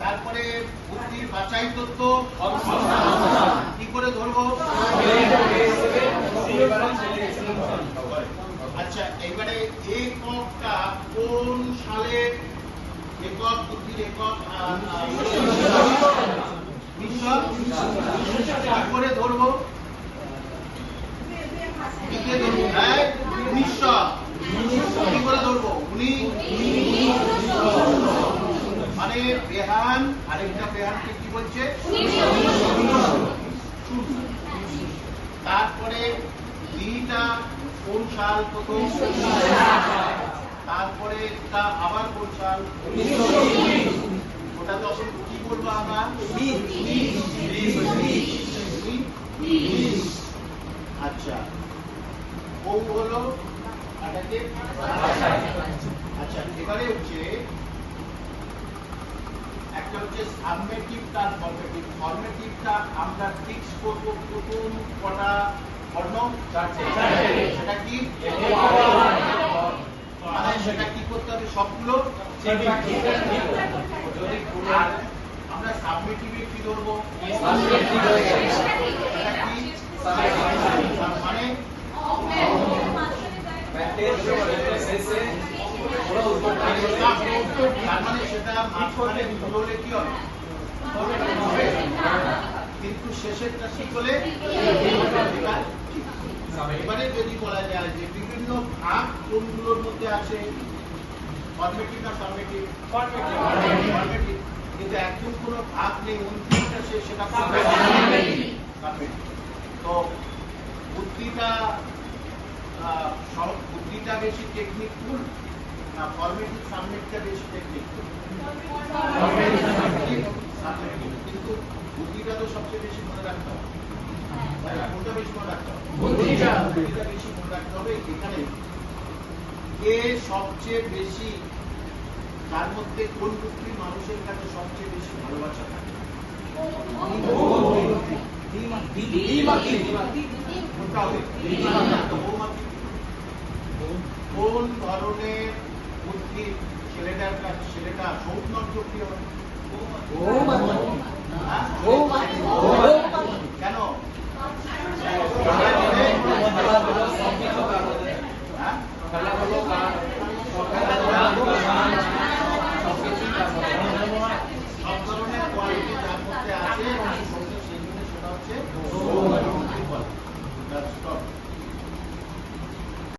তারপরে বুদ্ধির বাছাই তত্ত্ব। কি করে ধরবো? আচ্ছা এবারে এককটা কোন সালে একক বুদ্ধির একক? বেহান আরেকটা বেহানকে কি বলছে? তারপরে কোন সাল প্রথম? তারপরে তা আবার কোন সাল? ওটা তখন কি বলব আমরা? আচ্ছা। ও হলো আচ্ছা এবারে হচ্ছে একটা হচ্ছে সাবমেটিভ তার ফর্মেটিভ ফর্মেটিভটা আমরা ফিক্স করব প্রথম কটা বর্ণ চারটে। সেটা কি? মানে সেটা কি করতে হবে? সবগুলো আর আমরা সাবমেটিভে কি ধরবো? সেটা মানে মানে কিন্তু ঠিক হলে এবারে যদি বলা যায় যে বিভিন্ন ভাগ কোনগুলোর মধ্যে আছে কিন্তু একদম কোনো ভাগ নেই সে সেটা তো বুদ্ধিটা বুদ্ধিটা বেশি টেকনিকফুল না ফর্মেটিভ সাবমেটটা বেশি কিন্তু বুদ্ধিটা তো সবচেয়ে বেশি মনে রাখতে হবে। কোনটা বেশি মনে রাখতে হবে? বুদ্ধিটা। বেশি মনে রাখতে হবে এখানে। কে সবচেয়ে বেশি তার মধ্যে কোন বুদ্ধি মানুষের কাছে সবচেয়ে বেশি ভালোবাসা থাকে? কোয়ালিটি যার হ্যাঁ। হ্যাঁ। মধ্যে আছে। এবং সেগুলো সেটা হচ্ছে হ্যাঁ। That's tough.